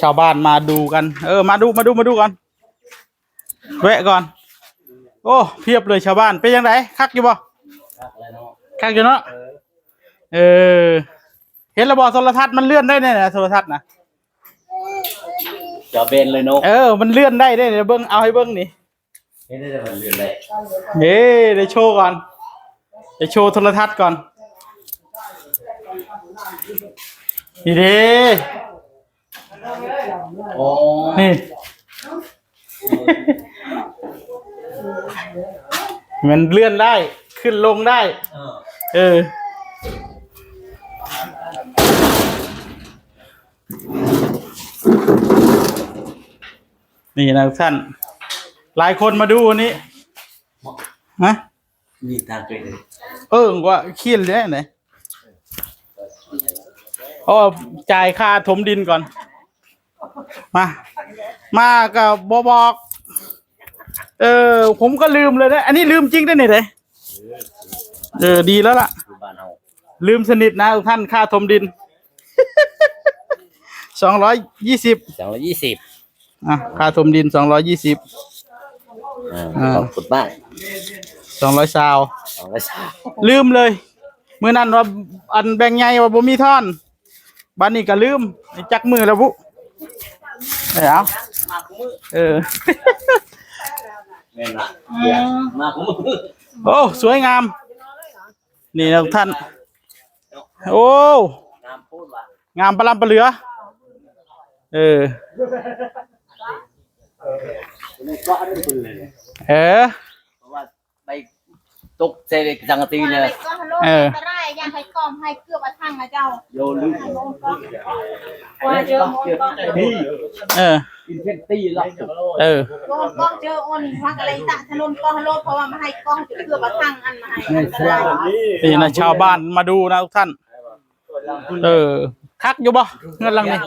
ชาวบ้านมาดูกัน เออ มาดูมาดูมาดูก่อนแวะก่อน โอ้เพียบเลยชาวบ้านเป็นยังไงคักอยู่บ่คักอยู่เนาะเออ เห็นระบอโทรทัศน์มันเลื่อนได้เนี่ยนะโทรทัศน์นะจอเบนเลยเนาะเออ มันเลื่อนได้ได้เดี๋ยวเบิ้งเอาให้เบิ้งนี่เฮ็ดได้แต่มันเรียนได้เย้ได้โชว์ก่อนได้โชว์โทรทัศน์ก่อนนี่เด้ โอ้นี่ มันเลื่อนได้ขึ้นลงได้ เออเออ นี่นะทุกท่าน หลายคนมาดูวันนี้ฮะมีทางเกิดเลยเออว่าเคียนเลยไหนอ๋อจ่ายค่าถมดินก่อน มา มากับบบอก เออ ผมก็ลืมเลยนะอันนี้ลืมจริงได้ไหนเลยเออดีแล้วล่ะอยู่บ้านเฮาลืมสนิทนะทุกท่านค่าถมดินสองร้อยยี่สิบสองร้อยยี่สิบอะค่าถมดินสองร้อยยี่สิบอ่าขอบคุณมากสองร้อยซาวสองร้อยสามลืมเลยเมื่อนั้นว่าอันแบ่งใหญ่ว่าบ่มีท่อนบ้านนี้ก็ลืมจักมือแล้วบุ เดี๋ยวเออแม่นละเดี๋ยวมาของมือโอ้สวยงาม นี่นะทุกท่าน โอ้น้ำพูดว่างามปลาลำปลาเหลือ เออในเกาะนี่คุณเลยเออ เพราะว่าไป ตกเซเด็กสังกะตีเนี่ยไปก็ฮัลโหลเออจะได้ยังให้กล้อมให้เกือบมาทั้งนะเจ้าโยลืมว่าเจอมอนกล้องนี่เออ อินเฟนตี้ล็อกเออโดนกล้องเจอออนพักอะไรตะถนนกล้องฮัลโหลเพราะว่ามาให้กล้องจะเกือบมาทั้งอันมาให้ในสลานี่นะชาวบ้านมาดูนะทุกท่าน เออ คักอยู่บ่เงินหลังนี่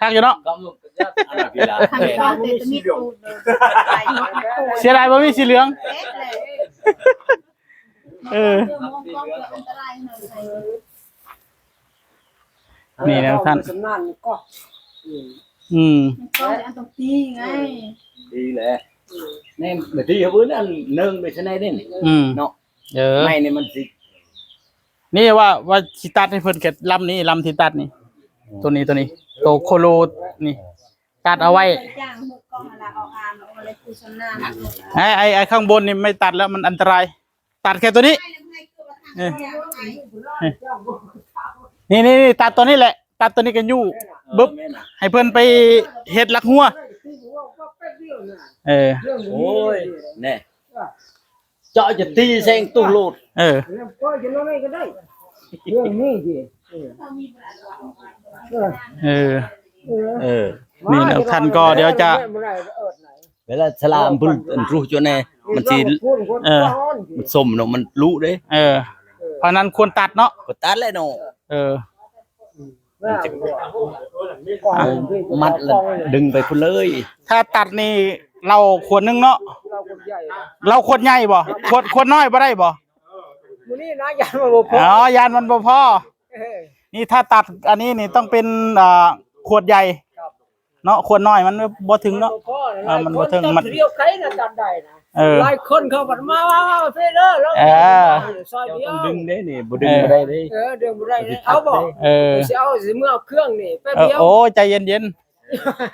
คักอยู่เนาะก็มึงจะอันนั้นกีฬาทางกล้องเตะตะมิดตูดเลยใส่มาโคตรเสียดายบ่มีสีเหลือง เป๊ะเลยเออเจอมองกล้องเกิดอันตรายหน่อยใส่นี่นะทุกท่าน สำนักก็อืมกล้องอันตรงตีไงดีเลยนี่แบบที่เขาพูดนั่นเนื่องไปชนะนี่อืมเนาะเออ ไม่นี่มันสินี่ว่าว่าสิตัดให้เพิ่นเก็ดลำนี้ลำที่ตัดนี่ ตัวนี้ตัวนี้ โตโคโลนี่ ตัดเอาไว้จ้างหกกล้องอะไรเอาอามเอาอะไรคือชำนาญไอ้ไอ้ไอ้ข้างบนนี่ไม่ตัดแล้วมันอันตราย ตัดแค่ตัวนี้ให้เกือบมาทั้งอย่างไงนี่นี่นี่ตัดตัวนี้แหละ ตัดตัวนี้กันยู่บึ๊บให้เพิ่นไปเฮ็ดลักหัว เออโอ้ยเนี่ยเจาะจะตีแซงตู้โลดเออเรื่องก็จะน้อยก็ได้เรื่องนี้สิเออเออนี่นะท่านก็เดี๋ยวจะ เวลาสลามพุ่นอันรู้จนแน่มันสิเออ มันสมเนาะมันรู้เด้เออ เพราะนั้นควรตัดเนาะก็ตัดเลยเนาะเออ เอามัดแล้วดึงไปพุ่นเลยถ้าตัดนี่เราขวดหนึงเนาะเราคนใหญ่เราขวดใหญ่บ่ขวดขวดน้อยบ่ได้บ่มื้อนี้นะยานมาบ่พออ๋อยานมันบ่พอนี่ถ้าตัดอันนี้นี่ต้องเป็นอ่าขวดใหญ่ เนาะขวดน้อยมันบ่ถึงเนาะบ่พอเออมันบ่ถึงมันเรียวใครน่ะจำได้นะเออหลายคนเขาบัดมาว่าเฟเด้อแล้วเออซอยเจ้าเดียต้อวงดึงเด้นี่บ่ดึงบ่ได้เด้เออเดี๋ยวบ่ได้นะเอาบ่เออสิเอาสิเมื่อเอาเครื่องนี่แป๊บเออเดียวโอ้ใจเย็น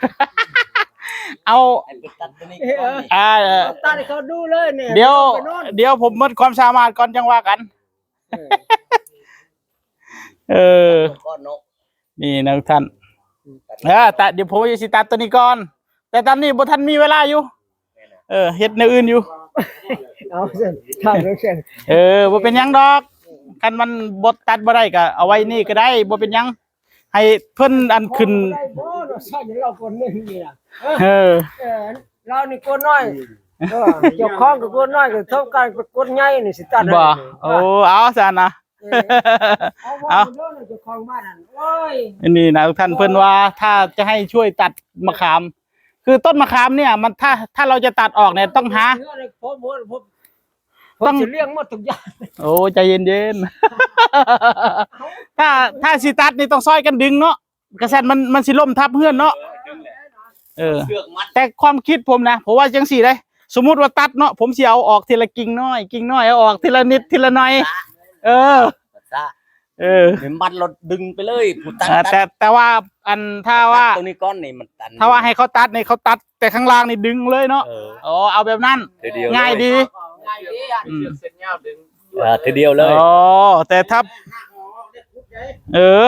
ๆเอาไอ้ไปตัดตัวนี้เอออ่าเอาตัดให้เขาดูเลยเนี่ยเดี๋ยวไปนอนเดี๋ยวผมหมดความสามารถก่อนจังว่ากัน เออก้อนเนาะนี่นะทุกท่าน เออแต่เดี๋ยวผมจะสิตัดตัวนี้ก่อน แต่ตอนนี้บ่ทันมีเวลาอยู่ เออเฮ็ดในวอื่นอยู่ เอาเส้นทางเส้นเออบ่เป็นหยังดอกคันมันบ่ตัดบ่ได้ก็เอาไว้นี่ก็ได้บ่เป็นหยัง ให้เพิ่นอันขึ้น ได้บ่เราใส่เราคนหนึงนี่ล่ะเออ เออเรานี่คนน้อยเออเจ้าของกับคนน้อยก็เท่ากันกับคนใหญ่นี่สิตัดให้บ่โอ้เอาซะนะ เออเอาว่าเอาเด้อเจ้าของบ้านนั่นโอ้ยนี่นะทุกท่านเพิ่นว่าถ้าจะให้ช่วยตัดมะขาม คือต้นมะขามเนี่ย มันถ้าถ้าเราจะตัดออกเนี่ยต้องหาเนื้อเลยผมผมผมผต้อมงจะเลี้ยงหมดทุกอย่างโอ้ใจเย็นๆถ้าถ้าสิตัดนี่ต้องซอยกันดึงเนาะกระแสนมันมันสิล่มทับเพื่อนเนาะเออ เชือกมัดแต่ความคิดผมนะผมว่าจังสี่ได้ สมมุติว่าตัดเนาะผมสิเอาออกทีละกิ่งน้อยกิ่งน้อยเอาออกทีละนิดทีละหน่อย เออซะเออเดี๋ยวมัดรถดึงไปเลยผู้ตัดเออแต่แต่ว่าอันถ้าว่าตัดตัวนี้ก้อนนี่มันตันถ้าว่าให้เขาตัดเนี่ยเขาตัด แต่ข้างล่างนี่ดึงเลยเนาะเอออ๋อเอาแบบนั้นทีเดียวง่ายดีง่ายดีอะอืมเออทีเดียวเลยอ๋อแต่ถ้าเออ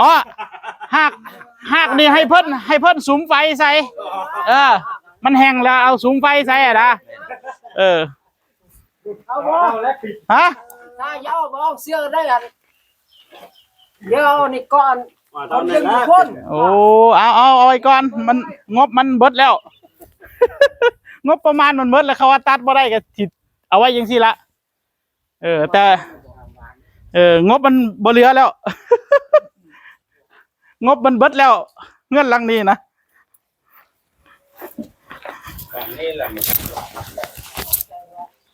อ๋อหักหักนี่ให้เพิ่นให้เพิ่นสุมไฟใส่เออ มันแห้งแล้วเอาสุมไฟใส่อะนะเออเอาบ่ฮะ ถ้าเยาบ่เอาเสื้อได้อันเดี๋ยวเอานี่ก่อนคนหนึ่งคนโอ้ เอาเอาเอาไว้ก่อน มันงบมันเบิดแล้ว งบประมาณมันเบิดแล้วเขาว่าตัดบ่ได้ก็สิเอาไว้ยังสิละ เออ แต่ เอองบมันบ่เหลือแล้ว งบมันเบิดแล้ว เงื่อนหลังนี้นะ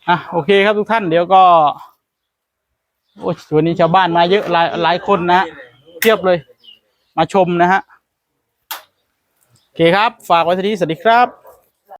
อะโอเคครับทุกท่านเดี๋ยวก็ โอ้วันนี้ชาวบ้านมาเยอะหลายหลายคนนะเทียบเลย มาชมนะฮะ โอเคครับ ฝากไว้ที่นี้สวัสดีครับ